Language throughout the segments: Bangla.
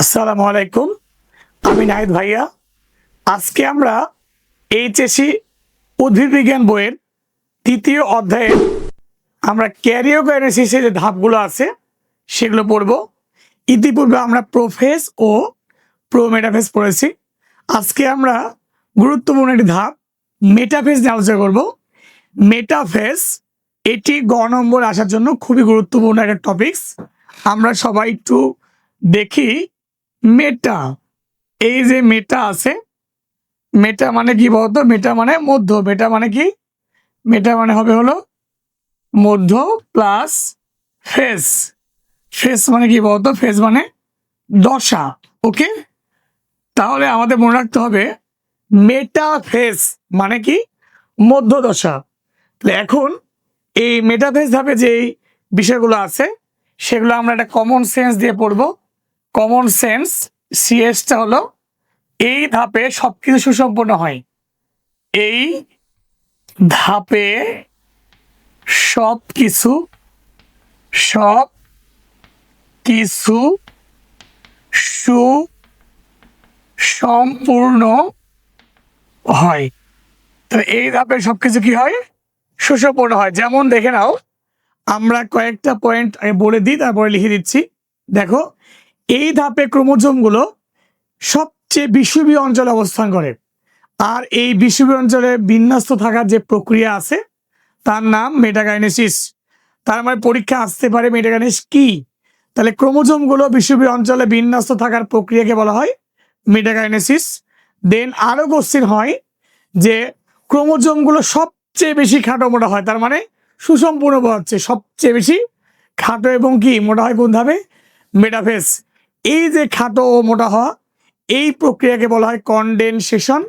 আসসালামু আলাইকুম। আমি নাহিদ ভাইয়া। আজকে আমরা এইচএসি উদ্ভিদ বিজ্ঞান বইয়ের তৃতীয় অধ্যায়ে আমরা ক্যারিওকাইনেসিসের যে ধাপগুলো আছে, সেগুলো পড়ব। ইতিপূর্বে আমরা প্রোফেস ও প্রোমেটাফেস পড়েছি। আজকে আমরা গুরুত্বপূর্ণ একটি ধাপ মেটাফেস নিয়ে আলোচনা করব। মেটাফেস এটি গ নম্বর আসার জন্য খুবই গুরুত্বপূর্ণ একটা টপিকস। আমরা সবাই একটু দেখি মেটা। এই যে মেটা আছে, মেটা মানে কি বলতো? মেটা মানে মধ্য। মেটা মানে কি? মেটা মানে হবে হলো মধ্য প্লাস ফেস। ফেস মানে কি বলতো? ফেস মানে দশা। ওকে? তাহলে আমাদের মনে রাখতে হবে, মেটা ফেস মানে কি? মধ্য দশা। তাহলে এখন এই মেটাফেস ধাপে যেই বিষয়গুলো আছে, সেগুলো আমরা একটা কমন সেন্স দিয়ে পড়ব। কমন সেন্স সিএসটা হলো এই ধাপে সবকিছু সুসম্পন্ন হয়। এই ধাপে সব কিছু সব কিছু সু সম্পূর্ণ হয়। তো এই ধাপে সব কিছু কি হয়? সুসম্পন্ন হয়। যেমন দেখে নাও, আমরা কয়েকটা পয়েন্ট আমি বলে দিই, তারপরে লিখে দিচ্ছি। দেখো এই ধাপে ক্রোমোজোমগুলো সবচেয়ে বিষুবীয় অঞ্চলে অবস্থান করে। আর এই বিষুবীয় অঞ্চলে বিন্যস্ত থাকার যে প্রক্রিয়া আছে, তার নাম মেটাগাইনেসিস তার মানে পরীক্ষা আসতে পারে মেটাগাইনেস কি? তাহলে ক্রোমোজোমগুলো বিষুবীয় অঞ্চলে বিন্যস্ত থাকার প্রক্রিয়াকে বলা হয় মেটাগাইনেসিস দেন আরও কোশ্চিন হয় যে ক্রোমোজোমগুলো সবচেয়ে বেশি খাটো মোটা হয়, তার মানে সুসম্পূর্ণ হচ্ছে সবচেয়ে বেশি খাটো এবং কি, মোটা হয় কোন ধাপে? মেটাফেস এই যে খাটো ও মোটা হওয়া, এই প্রক্রিয়াকে বলা হয় কনডেনসেশন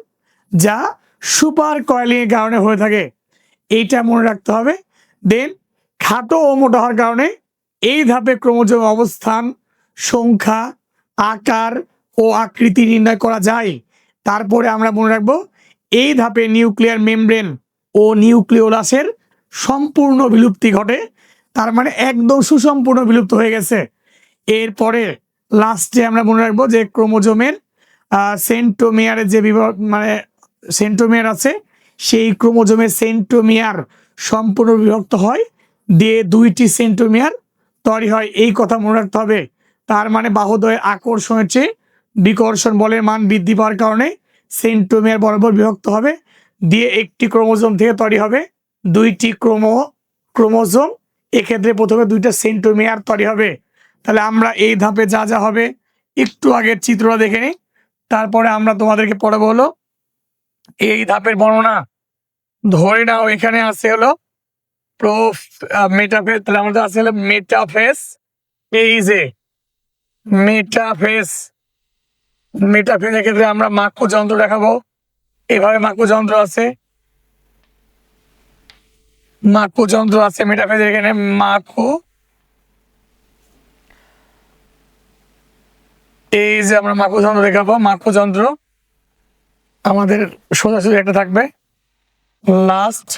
যা সুপার কয়েলিংয়ের কারণে হয়ে থাকে। এইটা মনে রাখতে হবে। দেন খাটো ও মোটা হওয়ার কারণে এই ধাপে ক্রোমোজোম অবস্থান, সংখ্যা, আকার ও আকৃতি নির্ণয় করা যায়। তারপরে আমরা মনে রাখব, এই ধাপে নিউক্লিয়ার মেমব্রেন ও নিউক্লিওলাসের সম্পূর্ণ বিলুপ্তি ঘটে। তার মানে একদম সুসম্পূর্ণ বিলুপ্ত হয়ে গেছে। এরপরে লাস্টে আমরা মনে রাখব যে ক্রোমোজোমের সেন্টোমিয়ারের যে বিভাগ মানে সেন্টোমিয়ার আছে, সেই ক্রোমোজোমের সেন্টোমিয়ার সম্পূর্ণ বিভক্ত হয়, দিয়ে দুইটি সেন্টোমিয়ার তৈরি হয়। এই কথা মনে রাখতে হবে। তার মানে বাহুদয়ের আকর্ষণের চেয়ে বিকর্ষণ বলের মান বৃদ্ধি পাওয়ার কারণে সেন্টোমিয়ার বরাবর বিভক্ত হবে, দিয়ে একটি ক্রোমোজোম থেকে তৈরি হবে দুইটি ক্রোমো, ক্রোমোজোম। এক্ষেত্রে প্রথমে দুইটা সেন্টোমিয়ার তৈরি হবে। তাহলে আমরা এই ধাপে যা যা হবে, একটু আগের চিত্রটা দেখে নিই। তারপরে আমরা তোমাদেরকে পড়াবো হলো, এই ধাপের বর্ণনা ধরে নাও, এখানে আছে হলো প্রো মেটাফেস তাহলে আমাদের আছে হলো মেটাফেস যে মেটাফেস মেটাফেসের ক্ষেত্রে আমরা মাক্কু যন্ত্র দেখাবো। এভাবে মাক্কু যন্ত্র আছে মাকু যন্ত্র আছে মেটাফেজের এখানে মাকু এই যে আমরা মাকু যন্ত্র দেখাবো। মাকু যন্ত্র আমাদের সোজাসুজি একটা থাকবে। লাস্ট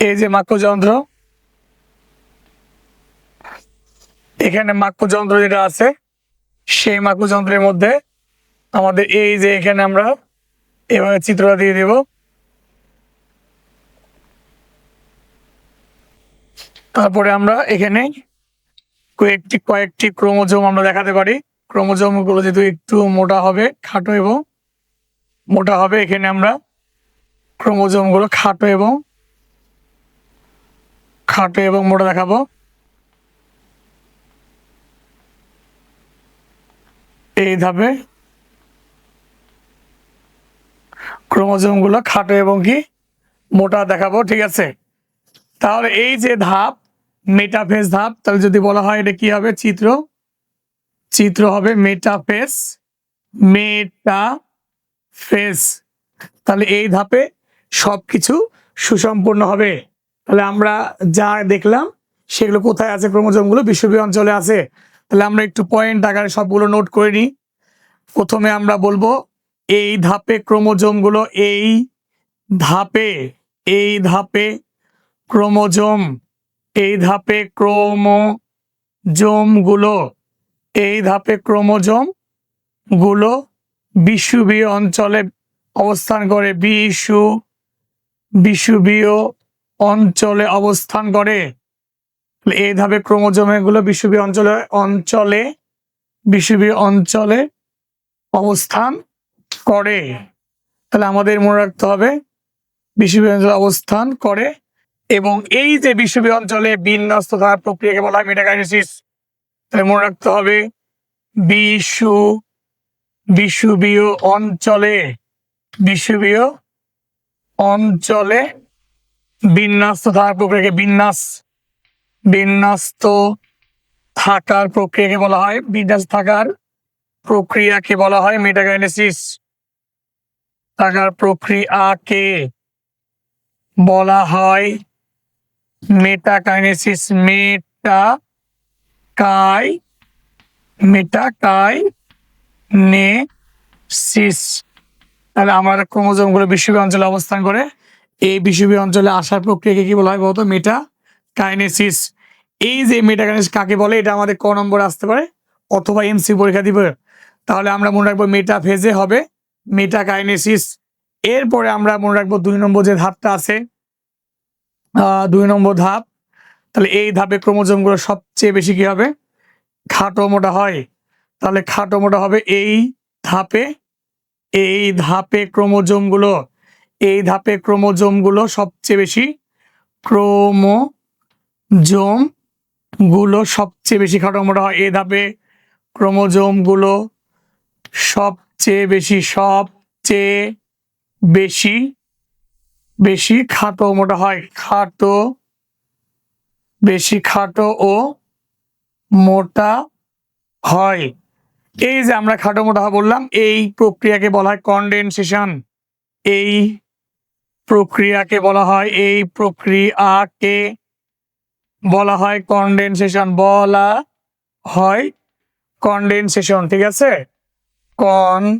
এই যে মাকু যন্ত্র এখানে মাকু যন্ত্র যেটা আছে, সেই মাকু যন্ত্রের মধ্যে আমাদের এই যে এখানে আমরা এভাবে চিত্রটা দিয়ে দেব। তারপরে আমরা এখানে কয়েকটি কয়েকটি ক্রোমোজোম আমরা দেখাতে পারি। ক্রোমোজোমগুলো যেহেতু একটু মোটা হবে, খাটো এবং মোটা হবে, এখানে আমরা ক্রোমোজোমগুলো খাটো এবং খাটো এবং মোটা দেখাবো। এই ধাপে ক্রোমোজোমগুলো খাটো এবং কি মোটা দেখাবো, ঠিক আছে? তাহলে এই যে ধাপ মেটাফেস ধাপ তাহলে যদি বলা হয় এটা কি হবে? চিত্র। চিত্র হবে মেটাফেস মেটা ফেস তাহলে এই ধাপে সব কিছু সুসম্পন্ন হবে। তাহলে আমরা যা দেখলাম, সেগুলো কোথায় আছে? ক্রোমোজোমগুলো বিশ্ববীয় অঞ্চলে আছে। তাহলে আমরা একটু পয়েন্ট আকারে সবগুলো নোট করে নিই। প্রথমে আমরা বলব, এই ধাপে ক্রোমোজোমগুলো এই ধাপে এই ধাপে ক্রোমোজোম এই ধাপে ক্রোমোজোমগুলো, এই ধাপে ক্রোমোজোমগুলো বিষুবীয় অঞ্চলে অবস্থান করে বিষু বিষুবীয় অঞ্চলে অবস্থান করে। এই ধাপে ক্রোমোজোমগুলো বিষুবীয় অঞ্চলে অঞ্চলে বিষুবীয় অঞ্চলে অবস্থান করে। তাহলে আমাদের মনে রাখতে হবে বিষুবীয় অঞ্চলে অবস্থান করে এবং এই যে বিষুবীয় অঞ্চলে বিন্যস্ত থাকার প্রক্রিয়াকে বলা হয় মেটাকাইনেসিস তাহলে মনে রাখতে হবে বিষু বিষুবীয় অঞ্চলে বিষুবীয় অঞ্চলে বিন্যস্ত থাকার প্রক্রিয়াকে বিন্যাস, বিন্যস্ত থাকার প্রক্রিয়াকে বলা হয়, বিন্যাস থাকার প্রক্রিয়াকে বলা হয় মেটাকাইনেসিস থাকার প্রক্রিয়াকে বলা হয় মেটাকাইনেসিস মেটা কাই মেটা কাই নে সিস তাহলে আমার ক্রোমোজোমগুলো বিশ্ববী অঞ্চলে অবস্থান করে। এই বিশ্ববী অঞ্চলে আসার প্রক্রিয়াকে কি বলা হয় বলতো? মেটা কাইনেসিস এই যে মেটাকাইনেসিস কাকে বলে? এটা আমাদের ক নম্বর আসতে পারে। অথবা এমসি পরীক্ষা দিবে তাহলে আমরা মনে রাখব মেটা ফেজে হবে মেটা কাইনেসিস এরপরে আমরা মনে রাখব দুই নম্বর যে ধাপটা আছে দুই নম্বর ধাপ। তাহলে এই ধাপে ক্রোমোজোমগুলো সবচেয়ে বেশি কি হবে? খাটো মোটা হয়। তাহলে খাটো মোটা হবে এই ধাপে। এই ধাপে ক্রোমোজোমগুলো, এই ধাপে ক্রোমোজোমগুলো সবচেয়ে বেশি। ক্রোমোজোমগুলো সবচেয়ে বেশি খাটো মোটা হয়। এই ধাপে ক্রোমোজোমগুলো সবচেয়ে বেশি সবচেয়ে বেশি বেশি খাটো মোটা হয়। খাটো, বেশি খাটো ও মোটা হয়। এই যে আমরা খাটো মোটা হয় বললাম, এই প্রক্রিয়াকে বলা হয় কন্ডেনসেশন এই প্রক্রিয়াকে বলা হয়, এই প্রক্রিয়াকে বলা হয় কন্ডেনসেশন বলা হয় কন্ডেনসেশন ঠিক আছে? কন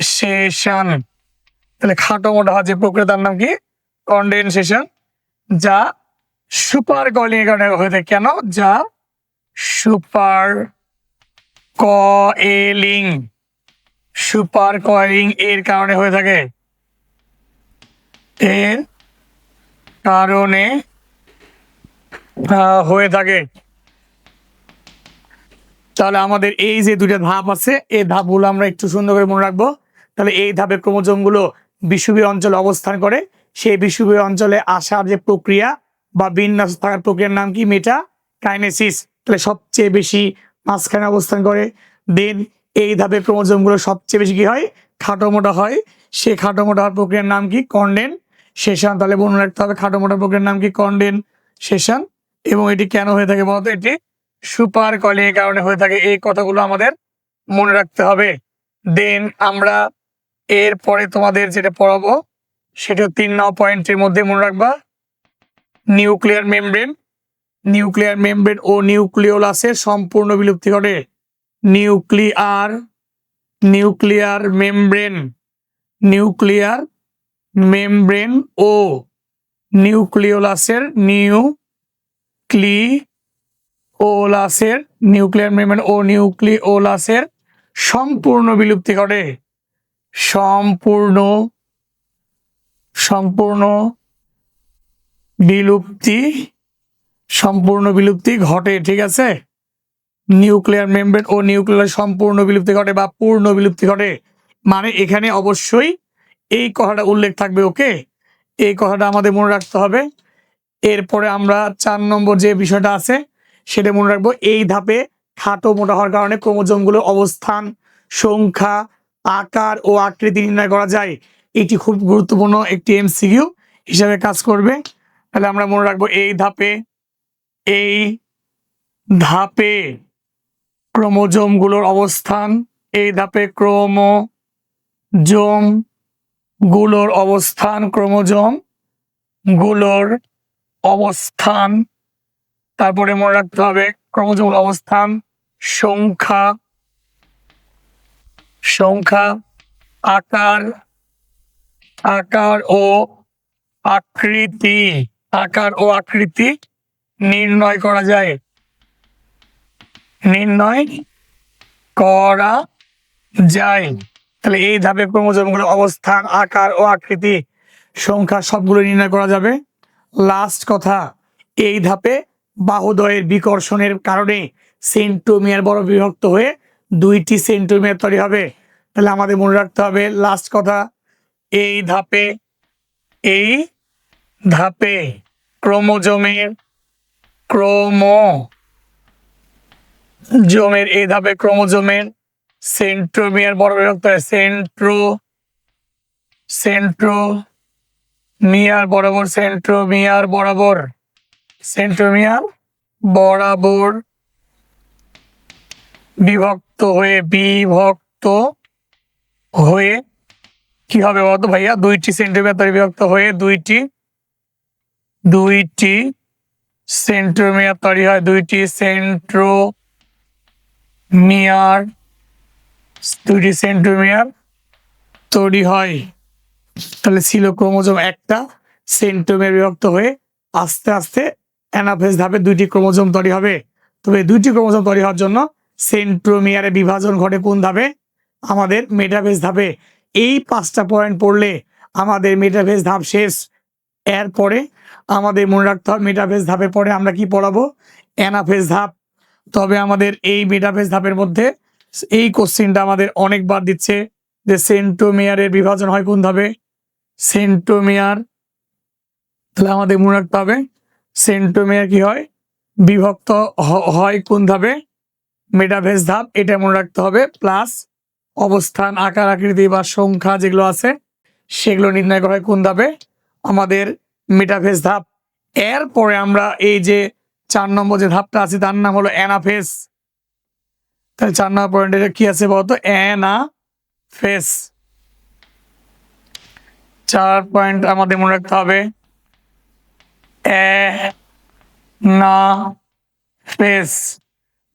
কনডেনসেশন তাহলে খাটো মোটা যে প্রক্রিয়া নাম কি? কন্ডেনসেশন। যা সুপার কলিং এর কারণে হয়ে থাকে। কেন? যা সুপার কয়েলিং। সুপার কয়েলিং এর কারণে হয়ে থাকে। এর কারণে হয়ে থাকে। তাহলে আমাদের এই যে দুইটা ধাপ আছে, এই ধাপগুলো আমরা একটু সুন্দর করে মনে রাখব। তাহলে এই ধাপে ক্রোমোজোমগুলো বিষুবীয় অঞ্চলে অবস্থান করে। সেই বিষুবীয় অঞ্চলে আসার যে প্রক্রিয়া বা বিন্যাস থাকার প্রক্রিয়ার নাম কি? Metakinesis. তাহলে সবচেয়ে বেশি মাঝখানে অবস্থান করে। দেন এই ধাপে ক্রোমোজোমগুলো সবচেয়ে বেশি কি হয়? খাটো মোটা হয়। সে খাটো মোটা হওয়ার প্রক্রিয়ার নাম কি? Condensation. তাহলে মনে রাখতে হবে খাটো মোটা প্রক্রিয়ার নাম কি? Condensation. এবং এটি কেন হয়ে থাকে বলতো? এটি সুপার কলিং কারণে হয়ে থাকে। এই কথাগুলো আমাদের মনে রাখতে হবে। দেন আমরা এরপরে তোমাদের যেটা পড়াবো, সেটা তিন ন পয়েন্টের মধ্যে মনে রাখবা। নিউক্লিয়ার মেমব্রেন নিউক্লিয়ার মেমব্রেন ও নিউক্লিওলাসের সম্পূর্ণ বিলুপ্তি ঘটে। Nuclear nuclear membrane nuclear membrane ও নিউক্লিওলাসের নিউ নিউক্লি ওলাসের নিউক্লিয়ার মেমব্রেন ও নিউক্লিওলাসের সম্পূর্ণ বিলুপ্তি ঘটে। সম্পূর্ণ সম্পূর্ণ বিলুপ্তি সম্পূর্ণ বিলুপ্তি ঘটে, ঠিক আছে? নিউক্লিয়ার মেমব্রেন ও নিউক্লিয়ার সম্পূর্ণ বিলুপ্তি ঘটে বা পূর্ণ বিলুপ্তি ঘটে। মানে এখানে অবশ্যই এই কথাটা উল্লেখ থাকবে, ওকে? এই কথাটা আমাদের মনে রাখতে হবে। এরপরে আমরা চার নম্বর যে বিষয়টা আছে, সেটা মনে রাখব, এই ধাপে খাটো মোটা হওয়ার কারণে ক্রোমোজোমগুলো অবস্থান, সংখ্যা আকার ও আকৃতি নির্ণয় করা যায়। এটি খুব গুরুত্বপূর্ণ একটি এমসিকিউ হিসাবে কাজ করবে। তাহলে আমরা মনে রাখব এই ধাপে এই ধাপে ক্রোমোজোমগুলোর অবস্থান, এই ধাপে ক্রোমোজোমগুলোর অবস্থান ক্রোমোজোমগুলোর অবস্থান। তারপরে মনে রাখতে হবে ক্রোমোজোম অবস্থান, সংখ্যা সংখ্যা, আকার আকার ও আকৃতি, আকার ও আকৃতি নির্ণয় করা যায়। নির্ণয় করা যায়। তাহলে এই ধাপে ক্রোমোজোমগুলো অবস্থান, আকার ও আকৃতি সংখ্যা সবগুলো নির্ণয় করা যাবে। লাস্ট কথা, এই ধাপে বাহুদয়ের বিকর্ষণের কারণে সেন্টোমিয়ার বড় বিভক্ত হয়ে দুইটি সেন্টোমিয়ার তৈরি হবে। তাহলে আমাদের মনে রাখতে হবে লাস্ট কথা, এই ধাপে এই ধাপে ক্রোমোজোমের ক্রোমো জোমের এই ধাপে ক্রোমোজোমের সেন্ট্রোমিয়ার বড় বিভক্ত হয় সেন্ট্রো সেন্ট্রো মিয়ার বরাবর সেন্ট্রোমিয়ার বরাবর সেন্ট্রোমিয়ার বরাবর বিভক্ত হয়ে বিভক্ত হয়ে কি হবে বলতো ভাইয়া? দুইটি সেন্টিমিটার তৈরি বিভক্ত হয়ে দুইটি দুইটি সেন্ট্রোমিয়ার তৈরি হয়, দুইটি সেন্ট্রো মিয়ার দুইটি সেন্ট্রোমিয়ার তৈরি হয়। তাহলে ছিল ক্রোমোজোম একটা সেন্ট্রোমিয়ার বিভক্ত হয়ে আস্তে আস্তে অ্যানাফেজ ধাপে দুইটি ক্রোমোজোম তৈরি হবে। তবে দুইটি ক্রোমোজোম তৈরি হওয়ার জন্য সেন্ট্রোমিয়ারে বিভাজন ঘটে কোন ধাপে? আমাদের মেটাফেজ ধাপে। এই পাঁচটা পয়েন্ট পড়লে আমাদের মেটাফেজ ধাপ শেষ। এরপরে আমাদের মনে রাখতে হবে মেটাফেজ ধাপের পরে আমরা কি পড়াবো? অ্যানাফেজ ধাপ। তবে আমাদের এই মেটাফেজ ধাপের মধ্যে এই কোশ্চিনটা আমাদের অনেকবার দিচ্ছে যে সেন্টোমিয়ারের বিভাজন হয় কোন ধাপে? সেন্টোমিয়ার তাহলে আমাদের মনে রাখতে হবে সেন্টোমিয়ার কি হয়? বিভক্ত হয় কোন ধাপে? মেটাফেজ ধাপ, এটা মনে রাখতে হবে প্লাস অবস্থান, আকার, আকৃতি বা সংখ্যা যেগুলো আছে, সেগুলো নির্ণয় করা হয় কোন ধাপে? আমাদের মেটাফেজ ধাপ। এরপরে আমরা এই যে চার নম্বর যে ধাপটা আছে, তার নাম হলো অ্যানাফেস। তাহলে চার নম্বর পয়েন্টে কি আছে বলতো? অ্যানা ফেস চার পয়েন্ট আমাদের মনে রাখতে হবে। না ফেস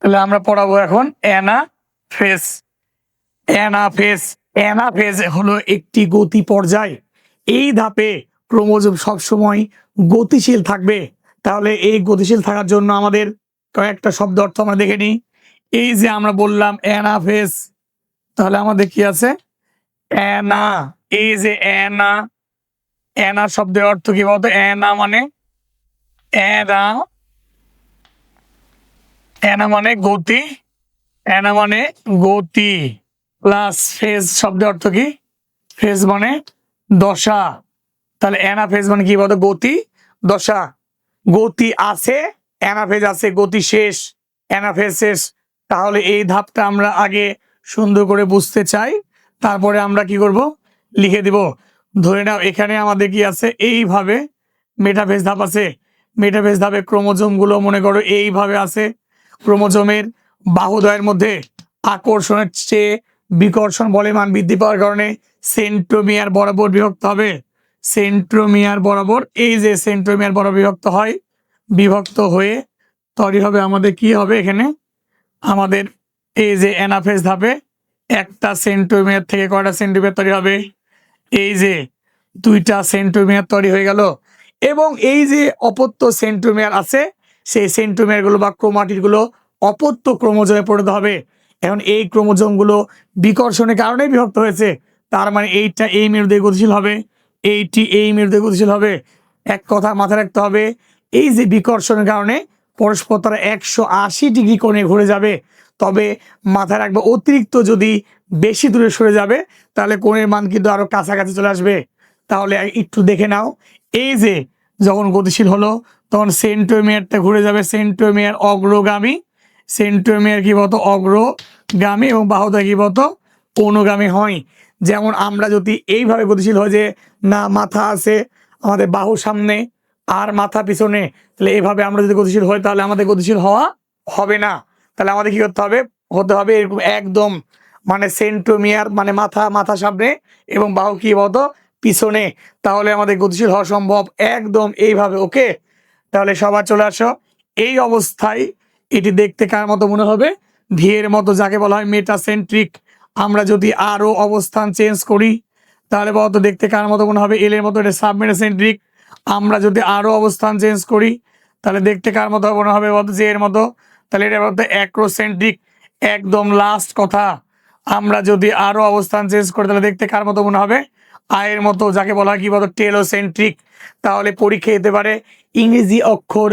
তাহলে আমরা পড়াবো এখন অ্যানা ফেস অ্যানাফেজ অ্যানাফেজ হলো একটি গতি পর্যায়। এই ধাপে ক্রোমোজোম সবসময় গতিশীল থাকবে। তাহলে এই গতিশীল থাকার জন্য আমাদের কয়েকটা শব্দ অর্থ আমরা দেখে নিই। এই যে আমরা বললাম অ্যানা ফেস তাহলে আমাদের কি আছে? অ্যানা। এই যে অ্যানা অ্যানা শব্দের অর্থ কি বলতো? অ্যানা মানে অ্যানা অ্যানা মানে গতি অ্যানা মানে গতি প্লাস ফেজ শব্দের অর্থ কি? ফেজ মানে দশা। তাহলে অ্যানা ফেজ মানে কি বলতো? গতি, দশা। গতি আছে অ্যানাফেজ আছে, গতি শেষ অ্যানাফেজ শেষ। তাহলে এই ধাপটা আমরা আগে সুন্দর করে বুঝতে চাই। তারপরে আমরা কি করব? লিখে দিব। ধরে নাও, এখানে আমাদের কি আছে? এইভাবে মেটাফেজ ধাপ আছে। মেটাফেজ ধাপে ক্রোমোজোমগুলো মনে করো, এইভাবে আছে। ক্রোমোজোমের বাহুদয়ের মধ্যে আকর্ষণের চেয়ে বিকর্ষণ বলে মান বৃদ্ধি পাওয়ার কারণে সেন্ট্রোমিয়ার বরাবর বিভক্ত হবে। সেন্ট্রোমিয়ার বরাবর, এই যে সেন্ট্রোমিয়ার বরাবর বিভক্ত হয়, বিভক্ত হয়ে তৈরি হবে আমাদের কি হবে এখানে? আমাদের এই যে অ্যানাফেস ধাপে একটা সেন্টোমিয়ার থেকে কয়টা সেন্টিমিটার তৈরি হবে? এই যে দুইটা সেন্টোমিয়ার তৈরি হয়ে গেল। এবং এই যে অপত্য সেন্ট্রোমিয়ার আছে সেই সেন্টোমিয়ারগুলো বা ক্রোমাটিডগুলো অপত্য ক্রোমোজোমে পরিণত হবে। এখন এই ক্রোমোজোমগুলো বিকর্ষণের কারণে বিভক্ত হয়েছে। তার মানে এইটা এই মেরুদে গতিশীল হবে, এইটি এই মেরুদে গতিশীল হবে। এক কথা মাথায় রাখতে হবে, এই যে বিকর্ষণের কারণে পরস্পর তারা একশো আশি ডিগ্রি কোণে ঘুরে যাবে। তবে মাথায় রাখবে, অতিরিক্ত যদি বেশি দূরে সরে যাবে, তাহলে কোণের মান কিন্তু আরও কাছাকাছি চলে আসবে। তাহলে একটু দেখে নাও, এই যে যখন গতিশীল হলো তখন সেন্টোমিয়ারটা ঘুরে যাবে। সেন্টোমিয়ার অগ্রগামী। সেন্টোমিয়ার কি বলতো? অগ্রগামী এবং বাহুদা কি বলতো? অনুগামী হয়। যেমন আমরা যদি এইভাবে গতিশীল হয় যে, না, মাথা আছে আমাদের বাহু সামনে আর মাথা পিছনে, তাহলে এভাবে আমরা যদি গতিশীল হই, তাহলে আমাদের গতিশীল হওয়া হবে না। তাহলে আমাদের কি করতে হবে? হতে হবে এরকম একদম মানে সেন্টোমিয়ার মানে মাথা মাথা সামনে এবং বাহু কি বলতো? পিছনে। তাহলে আমাদের গতিশীল হওয়া সম্ভব। একদম এইভাবে, ওকে? তাহলে সবার চলে আসো। এই অবস্থায় এটি দেখতে কার মতো মনে হবে? ভিয়ের মতো যাকে বলা হয় মেটাসেন্ট্রিক আমরা যদি আরও অবস্থান চেঞ্জ করি, তাহলে বলতো দেখতে কার মতো মনে হবে? এলের মতো, এটা সাবমেটাসেন্ট্রিক আমরা যদি আরও অবস্থান চেঞ্জ করি, তাহলে দেখতে কার মতো মনে হবে? বলতো যে এর মতো। তাহলে এটা বলতে অ্যাক্রোসেন্ট্রিক একদম লাস্ট কথা। আমরা যদি আরও অবস্থান চেঞ্জ করি, তাহলে দেখতে কার মতো মনে হবে? আয়ের মতো যাকে বলা হয় কি বলতো টেলোসেন্ট্রিক, তাহলে পরীক্ষা যেতে পারে ইংরেজি অক্ষর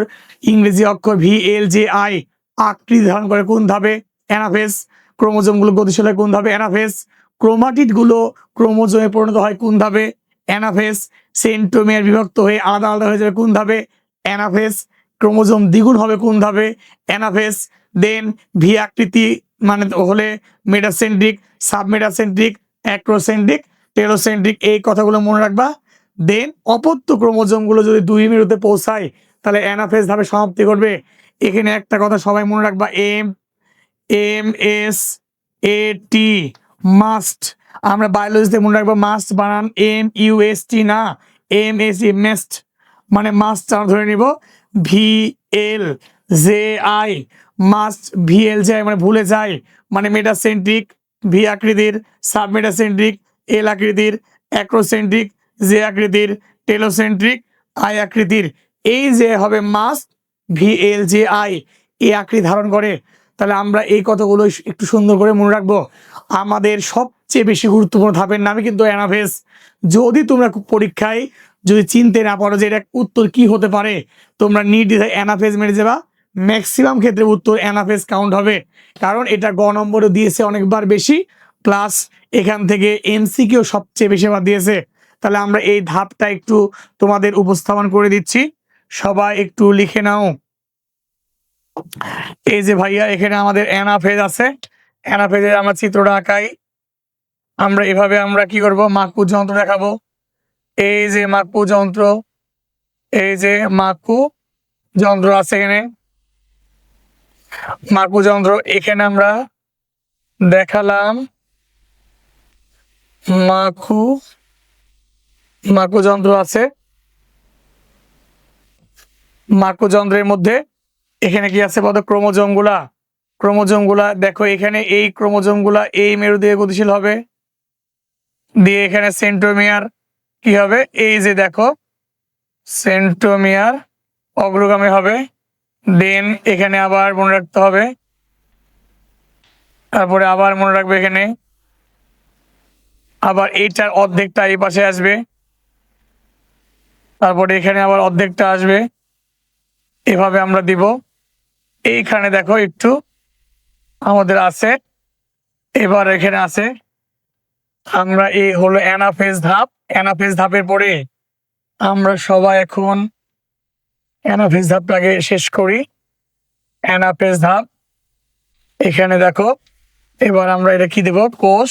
ইংরেজি অক্ষর ভি এল জে আই আকৃতি ধারণ করে কোন ধাপে? অ্যানাফেস, ক্রোমোজোমগুলো গতিশীল হয় কোন ধাপে? অ্যানাফেস। ক্রোমাটিডগুলো ক্রোমোজোমে পরিণত হয় কোন ধাপে? অ্যানাফেস। সেন্টোমিয়ার বিভক্ত হয়ে আলাদা আলাদা হয়ে যাবে কোন ধাপে? অ্যানাফেস। ক্রোমোজোম দ্বিগুণ হবে কোন ধাপে? অ্যানাফেস। দেন ভি আকৃতি মানে হলে মেটাসেন্ট্রিক, সাবমেটাসেন্ট্রিক, অ্যাক্রোসেন্ট্রিক টেলোসেন্ট্রিক এই কথাগুলো মনে রাখবা। দেন অপত্য ক্রোমোজোমগুলো যদি দুই মেরুতে পৌঁছায়, তাহলে অ্যানাফেস ধাপে সমাপ্তি ঘটবে। এখানে একটা কথা সবাই মনে রাখবা M M S A T must আমরা বায়োলজিতে মনে রাখব মাস্ট বানান এম ইউ এস টি না এম এস ই মেস্ট মানে মাস্ট আমরা ধরে নিব V L J I must V L J I মানে ভুলে যায় মানে মেটাসেন্ট্রিক ভি আকৃতির সাবমেটাসেন্ট্রিক এল আকৃতির অ্যাক্রোসেন্ট্রিক জে আকৃতির টেলোসেন্ট্রিক আই আকৃতির। এই যে হবে must V L J I এই আকৃতি ধারণ করে। তাহলে আমরা এই কথাগুলো একটু সুন্দর করে মনে রাখব। আমাদের সবচেয়ে বেশি গুরুত্বপূর্ণ ধাপের নামে কিন্তু অ্যানাফেস। যদি তোমরা পরীক্ষায় যদি চিনতে না পারো যে এটা উত্তর কি হতে পারে, তোমরা নির্দ্বিধায় অ্যানাফেজ মেরে যাবা। ম্যাক্সিমাম ক্ষেত্রে উত্তর অ্যানাফেজ কাউন্ট হবে। কারণ এটা গ নম্বরে দিয়েছে অনেকবার বেশি। প্লাস এখান থেকে এমসিকিউ সবচেয়ে বেশি বার দিয়েছে। তাহলে আমরা এই ধাপটা একটু তোমাদের উপস্থাপন করে দিচ্ছি। সবাই একটু লিখে নাও। এই যে ভাইয়া, এখানে আমাদের অ্যানাফেজ আছে। অ্যানাফেজের আমরা চিত্রটা আঁকাই। আমরা এভাবে আমরা কি করব? মাকু যন্ত্র দেখাবো। এই যে মাকু যন্ত্র। এই যে মাকু যন্ত্র আছে এখানে। মাকু যন্ত্র এখানে আমরা দেখালাম। মাকু মাকু যন্ত্র আছে। মাকু যন্ত্রের মধ্যে এখানে কি আছে বলতো ক্রোমোজোমগুলা ক্রোমোজোমগুলা দেখো এখানে এই ক্রোমোজোমগুলা এই মেরু দিয়ে গতিশীল হবে। দিয়ে এখানে সেন্টোমিয়ার কি হবে? এই যে দেখো সেন্টোমিয়ার অগ্রগামী হবে। দেন এখানে আবার মনে রাখতে হবে। তারপরে আবার মনে রাখবে এখানে আবার এইটার অর্ধেকটা এই পাশে আসবে। তারপরে এখানে আবার অর্ধেকটা আসবে। এভাবে আমরা দিব। এইখানে দেখো একটু আমাদের আছে। এবার এখানে আছে। আমরা এই হলো অ্যানাফেজ ধাপ। অ্যানাফেজ ধাপের পরে আমরা সবাই এখন অ্যানাফেজ ধাপটাকে শেষ করি। অ্যানাফেজ ধাপ। এখানে দেখো, এবার আমরা এটা কি দেব? কোষ।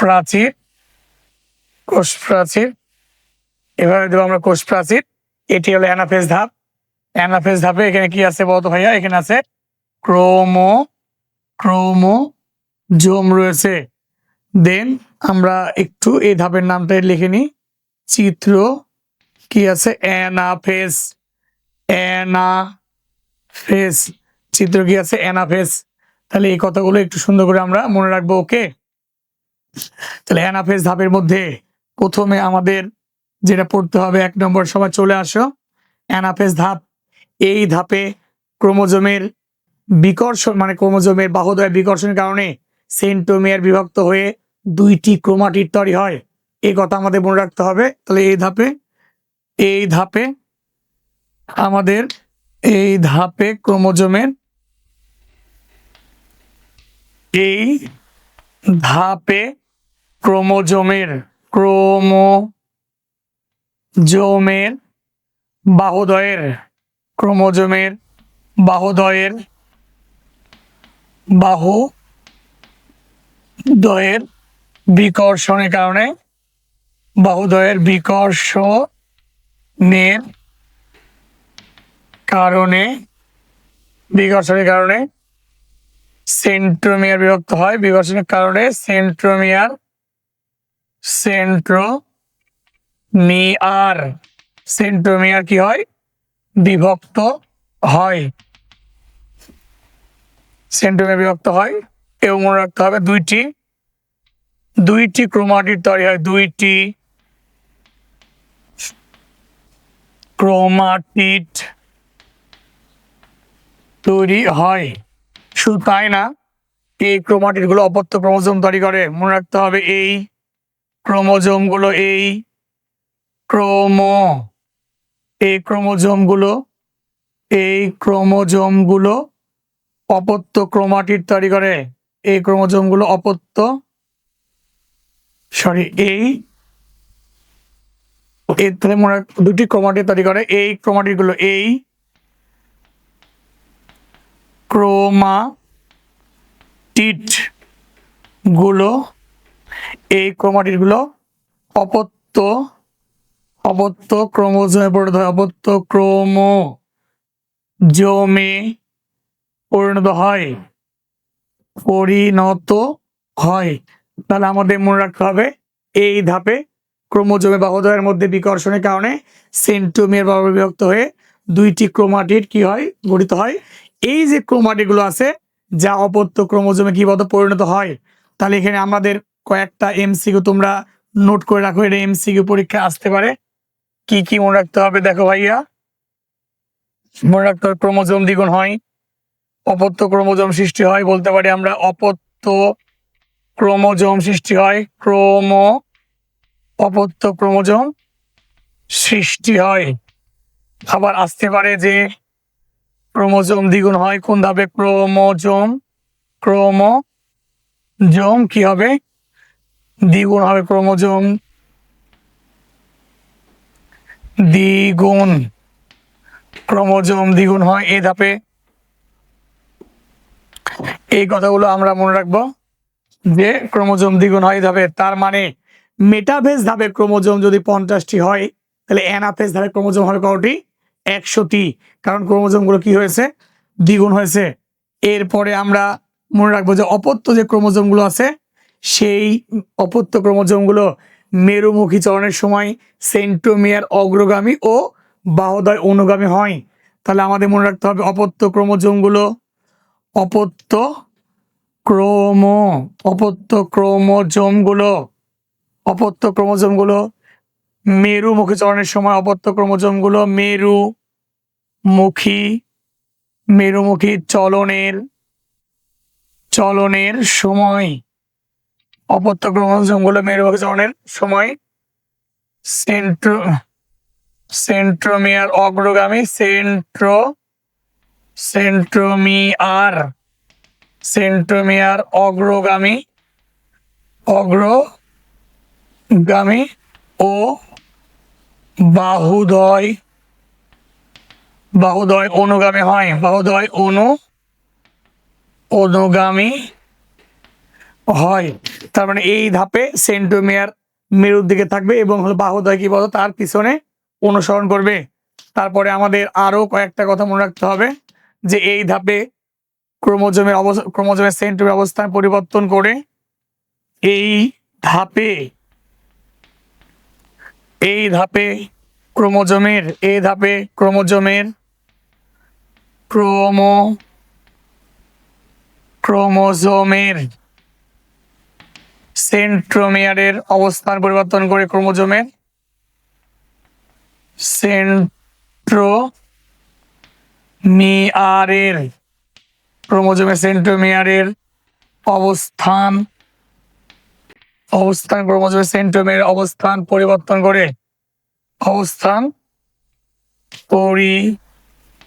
প্রাচীর, কোষ প্রাচীর। এভাবে দেবো আমরা কোষ প্রাচীর। এটি হলো অ্যানাফেজ ধাপ। অ্যানাফেজ ধাপে এখানে কি আছে বলতো ভাইয়া? এখানে আছে ক্রোমো ক্রোমো জোম রয়েছে। দেন আমরা একটু এই ধাপের নামটা লিখে নিই। চিত্র কি আছে? অ্যানাফেস অ্যানাফেস চিত্র কি আছে? অ্যানাফেস তাহলে এই কথাগুলো একটু সুন্দর করে আমরা মনে রাখব, ওকে? তাহলে অ্যানাফেস ধাপের মধ্যে প্রথমে আমাদের যেটা পড়তে হবে, এক নম্বর সবাই চলে আসো। অ্যানাফেস ধাপ, এই ধাপে ক্রোমোজোমের বিকর্ষণ মানে ক্রোমোজোমের বাহুদয়ের বিকর্ষণের কারণে সেন্টোমিয়ার বিভক্ত হয়ে দুইটি ক্রোমাটির তৈরি হয়। এই কথা আমাদের মনে রাখতে হবে। তাহলে এই ধাপে এই ধাপে আমাদের, এই ধাপে ক্রোমোজোমের, এই ধাপে ক্রোমোজোমের ক্রোমোজোমের বাহুদয়ের ক্রোমোজোমের বাহুদয়ের বাহু দয়ের বিকর্ষণের কারণে, বাহুদয়ের বিকর্ষণের কারণে বিকর্ষণের কারণে সেন্ট্রোমিয়ার বিভক্ত হয়। বিকর্ষণের কারণে সেন্ট্রোমিয়ার সেন্ট্রোমিয়ার সেন্ট্রোমিয়ার কি হয়? বিভক্ত হয়। সেন্ট্রোমিয়ার বিভক্ত হয়। এবং মনে রাখতে হবে দুইটি। দুইটি ক্রোমাটিড তৈরি হয়। দুইটি ক্রোমাটিড তৈরি হয়। শুধু তাই না, এই ক্রোমাটিডগুলো অপত্য ক্রোমোজোম তৈরি করে। মনে রাখতে হবে এই ক্রোমোজোমগুলো এই ক্রোমো, এই ক্রোমোজোমগুলো এই ক্রোমোজোমগুলো অপত্য ক্রোমাটিড তৈরি করে। এই ক্রোমোজোমগুলো অপত্য সরি এই এর মনে দুটি ক্রোমাটিড তৈরি করে। এই ক্রোমাটিডগুলো এই ক্রোমাটিডগুলো এই ক্রোমাটিডগুলো অপত্য অপত্য ক্রোমোজোমে পরিণত হয়। অপত্য ক্রোমো জমে পরিণত হয়। পরিণত হয়। তাহলে আমাদের মনে রাখতে হবে, এই ধাপে ক্রোমোজোমে বাহুদয়ের মধ্যে বিকর্ষণের কারণে সেন্টোমিয়ার বা বিভক্ত হয়ে দুইটি ক্রোমাটিড কি হয়? গঠিত হয়। এই যে ক্রোমাটিডগুলো আছে, যা অপত্য ক্রোমোজোমে কি পরিণত হয়। তাহলে এখানে আমাদের কয়েকটা এমসিকিউ তোমরা নোট করে রাখো, এটা এমসিকিউ পরীক্ষা আসতে পারে। কি কি মনে রাখতে হবে দেখো ভাইয়া। মনে রাখতে হবে ক্রোমোজোম দ্বিগুণ হয়, অপত্য ক্রোমোজোম সৃষ্টি হয় বলতে পারি আমরা অপত্য ক্রোমোজোম সৃষ্টি হয়, ক্রোম অপত্য ক্রোমোজোম সৃষ্টি হয়। আবার আসতে পারে যে ক্রোমোজোম দ্বিগুণ হয়, কোন ধাপে? ক্রোমোজোম ক্রোমোজোম কি হবে? দ্বিগুণ হবে ক্রোমোজোম। দ্বিগুণ ক্রোমোজোম দ্বিগুণ হয় এ ধাপে। এই কথাগুলো আমরা মনে রাখব যে ক্রোমোজোম দ্বিগুণ হয় ধাপে। তার মানে মেটাফেজ ধাপে ক্রোমোজোম যদি পঞ্চাশটি হয়, তাহলে অ্যানাফেজ ধাপে ক্রোমোজোম হবে কতটি একশোটি। কারণ ক্রোমোজোমগুলো কি হয়েছে? দ্বিগুণ হয়েছে। এরপরে আমরা মনে রাখব যে অপত্য যে ক্রোমোজোমগুলো আছে সেই অপত্য ক্রোমোজোমগুলো মেরুমুখী চরণের সময় সেন্টোমিয়ার অগ্রগামী ও বাহুদয় অনুগামী হয়। তাহলে আমাদের মনে রাখতে হবে অপত্য ক্রোমোজোমগুলো অপত্য ক্রোম অপত্য ক্রোমোজোমগুলো অপত্য ক্রোমোজোমগুলো মেরু মুখী চলনের সময় অপত্য ক্রোমোজোমগুলো মেরু মুখী মেরুমুখী চলনের চলনের সময়। অপত্য ক্রোমোজোমগুলো মেরুমুখী চলনের সময় সেন্ট্রো, সেন্ট্রোমিয়ার অগ্রগামী সেন্ট্রো, সেন্ট্রোমিয়ার সেন্ট্রোমিয়ার অগ্রগামী অগ্রগামী ও বাহুদয় বাহুদয় অনুগামী হয়। বাহুদয় অনু, অনুগামী হয়। তার মানে এই ধাপে সেন্টোমিয়ার মেরুর দিকে থাকবে এবং হলো বাহুদয় কি বলতো? তার পিছনে অনুসরণ করবে। তারপরে আমাদের আরও কয়েকটা কথা মনে রাখতে হবে যে এই ধাপে ক্রোমোজোমের অবস্থা, ক্রোমোজোমের সেন্টোমের অবস্থান পরিবর্তন করে এই ধাপে এই ধাপে ক্রোমোজোমের, এই ধাপে ক্রোমোজোমের ক্রোমো, ক্রোমোজোমের সেন্ট্রোমিয়ারের অবস্থান পরিবর্তন করে ক্রোমোজোমের সেন্ট্রো মিয়ারের ক্রোমোজোমের সেন্ট্রোমিয়ারের অবস্থান অবস্থান ক্রোমোজোমের সেন্ট্রোমিয়ারের অবস্থান পরিবর্তন করে অবস্থান পরিবর্তন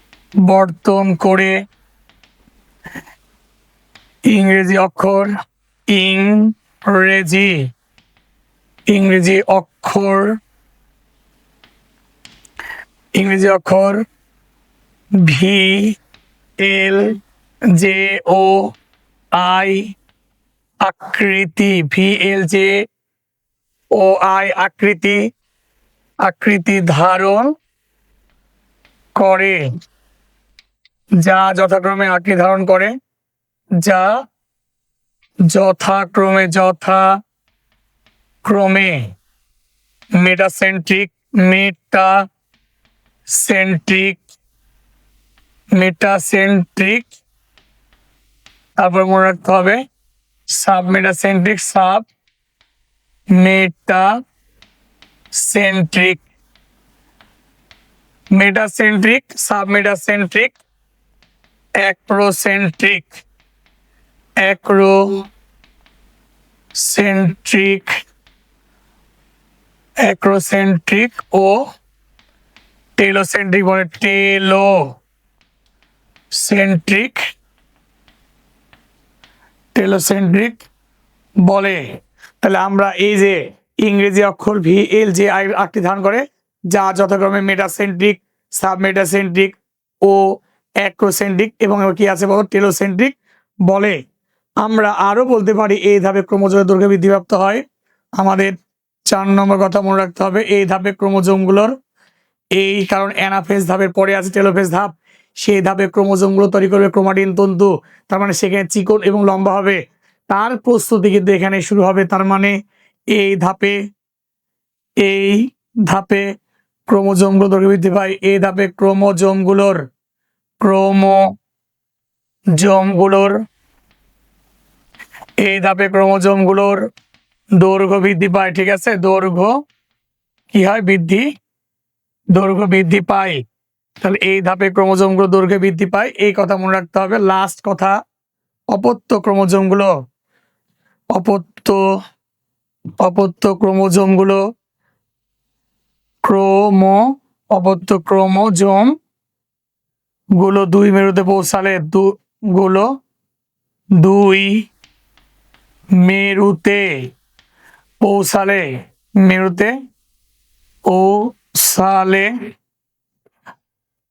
করে ইংরেজি অক্ষর ইংরেজি ইংরেজি অক্ষর ইংরেজি অক্ষর ভি, এল, জে, ও, আই, আকৃতি, ভি, এল, জে, ও, আই, আকৃতি আকৃতি ধারণ করে। যা যথাক্রমে আকৃতি ধারণ করে। যা যথাক্রমে যথা ক্রমে মেটাসেন্ট্রিক মেটা সেন্ট্রিক মেটাসেন্ট্রিক তারপর মনে রাখতে হবে submetacentric submetacentric metacentric submetacentric acrocentric acrocentric acrocentric ও টেলোসেন্ট্রিক বলে টেলো সেন্ট্রিক টেলোসেন্ট্রিক বলে। তাহলে আমরা এই যে ইংরেজি অক্ষর ভি এল যে আকৃতি ধারণ করে, যা যথাক্রমে মেটাসেন্ট্রিক সাবমেটাসেন্ট্রিক ও অ্যাক্রোসেন্ট্রিক এবং কি আছে বলো? টেলোসেন্ট্রিক বলে। আমরা আরও বলতে পারি, এই ধাপে ক্রোমোজোমের দৈর্ঘ্য বৃদ্ধিপ্রাপ্ত হয়। আমাদের চার নম্বর কথা মনে রাখতে হবে, এই ধাপে ক্রোমোজোমগুলোর, এই কারণ অ্যানাফেজ ধাপের পরে আছে টেলোফেজ ধাপ, সেই ধাপে ক্রোমোজোমগুলো তৈরি করবে ক্রোমাটিন তন্তু, তার মানে সেখানে চিকন এবং লম্বা হবে। তার প্রস্তুতি কিন্তু এখানে শুরু হবে, তার মানে এই ধাপে এই ধাপে ক্রোমোজোমগুলো দৈর্ঘ্য বৃদ্ধি পায়। এই ধাপে ক্রোমোজোমগুলোর ক্রোমোজোমগুলোর এই ধাপে ক্রোমোজোমগুলোর দৈর্ঘ্য বৃদ্ধি পায়, ঠিক আছে? দৈর্ঘ্য কি হয়? বৃদ্ধি, দৈর্ঘ্য বৃদ্ধি পায়। তাহলে এই ধাপে ক্রোমোজোমগুলো দৈর্ঘ্য বৃদ্ধি পায়। এই কথা মনে রাখতে হবে। লাস্ট কথা, অপত্য ক্রোমোজোমগুলো, অপত্য অপত্য ক্রোমোজোমগুলো, ক্রোমো, অপত্য ক্রোমোজোমগুলো দুই মেরুতে পৌঁছালে গুলো দুই মেরুতে পৌঁছালে মেরুতে পৌঁছালে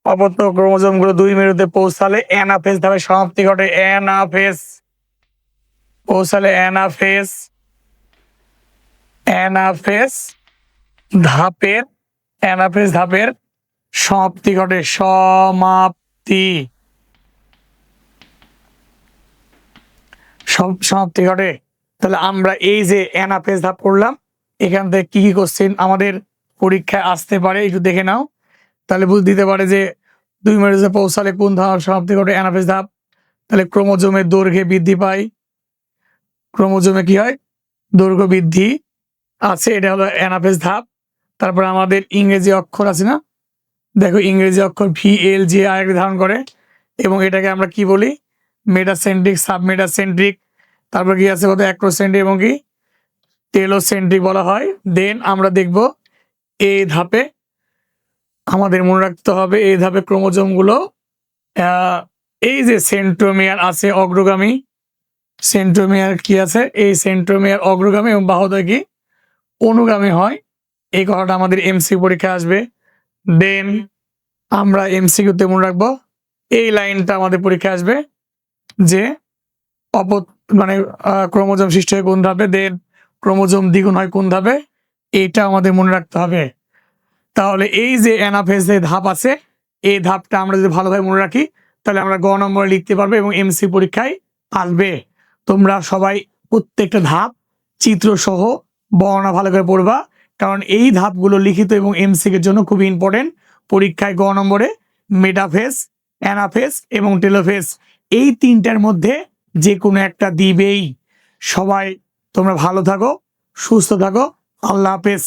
অপত্য ক্রোমোজোমগুলো দুই মেরুতে পৌঁছালে অ্যানাফেজ ধাপে সমাপ্তি ঘটে। অ্যানাফেজ, পৌঁছালে অ্যানাফেজ অ্যানাফেজ ধাপের অ্যানাফেজ ধাপের সমাপ্তি ঘটে, সমাপ্তি। সম- সমাপ্তি ঘটে। তাহলে আমরা এই যে অ্যানাফেজ ধাপ করলাম এখান থেকে কি কি কোশ্চেন আমাদের পরীক্ষায় আসতে পারে, একটু দেখে নাও। তাহলে বুঝ দিতে পারে যে দুই মেরুতে পৌঁছালে কোন ধাপ সমাপ্তি ঘটে অ্যানাফেজ ধাপ। তাহলে ক্রোমোজোমের দৈর্ঘ্যে বৃদ্ধি পায়। ক্রোমোজোমে কি হয়? দৈর্ঘ্য বৃদ্ধি আছে, এটা হলো অ্যানাফেজ ধাপ। তারপর আমাদের ইংরেজি অক্ষর আছে না? দেখো ইংরেজি অক্ষর ভি এল জি আই ধারণ করে। এবং এটাকে আমরা কি বলি? মেটাসেন্ট্রিক সাবমেটাসেন্ট্রিক তারপর কি আছে কত অ্যাক্রোসেন্ট্রিক এবং কি? টেলোসেন্ট্রিক বলা হয়। দেন আমরা দেখব এই ধাপে আমাদের মনে রাখতে হবে এই ধাপে ক্রোমোজোমগুলো এই যে সেন্ট্রোমিয়ার আছে অগ্রগামী সেন্ট্রোমিয়ার কি আছে? এই সেন্ট্রোমিয়ার অগ্রগামী এবং বাহুদয় কি? অনুগামী হয়। এই কথাটা আমাদের এমসি পরীক্ষায় আসবে। দেন আমরা এমসিকিউতে মনে রাখব। এই লাইনটা আমাদের পরীক্ষায় আসবে যে অপ মানে ক্রোমোজোম সৃষ্টি হয় কোন ধাপে? দেন ক্রোমোজোম দ্বিগুণ হয় কোন ধাপে? এটা আমাদের মনে রাখতে হবে। তাহলে এই যে অ্যানাফেজ যে ধাপ আছে, এই ধাপটা আমরা যদি ভালোভাবে মনে রাখি, তাহলে আমরা গ নম্বরে লিখতে পারব এবং এমসি পরীক্ষায় আসবে। তোমরা সবাই প্রত্যেকটা ধাপ, চিত্র সহ বর্ণনা ভালো করে পড়বা, কারণ এই ধাপগুলো লিখিত এবং এমসিকের জন্য খুবই ইম্পর্টেন্ট পরীক্ষায় গ নম্বরে মেটাফেস অ্যানাফেস এবং টেলোফেস এই তিনটার মধ্যে যে কোনো একটা দিবেই। সবাই তোমরা ভালো থাকো সুস্থ থাকো। আল্লাহ হাফেজ।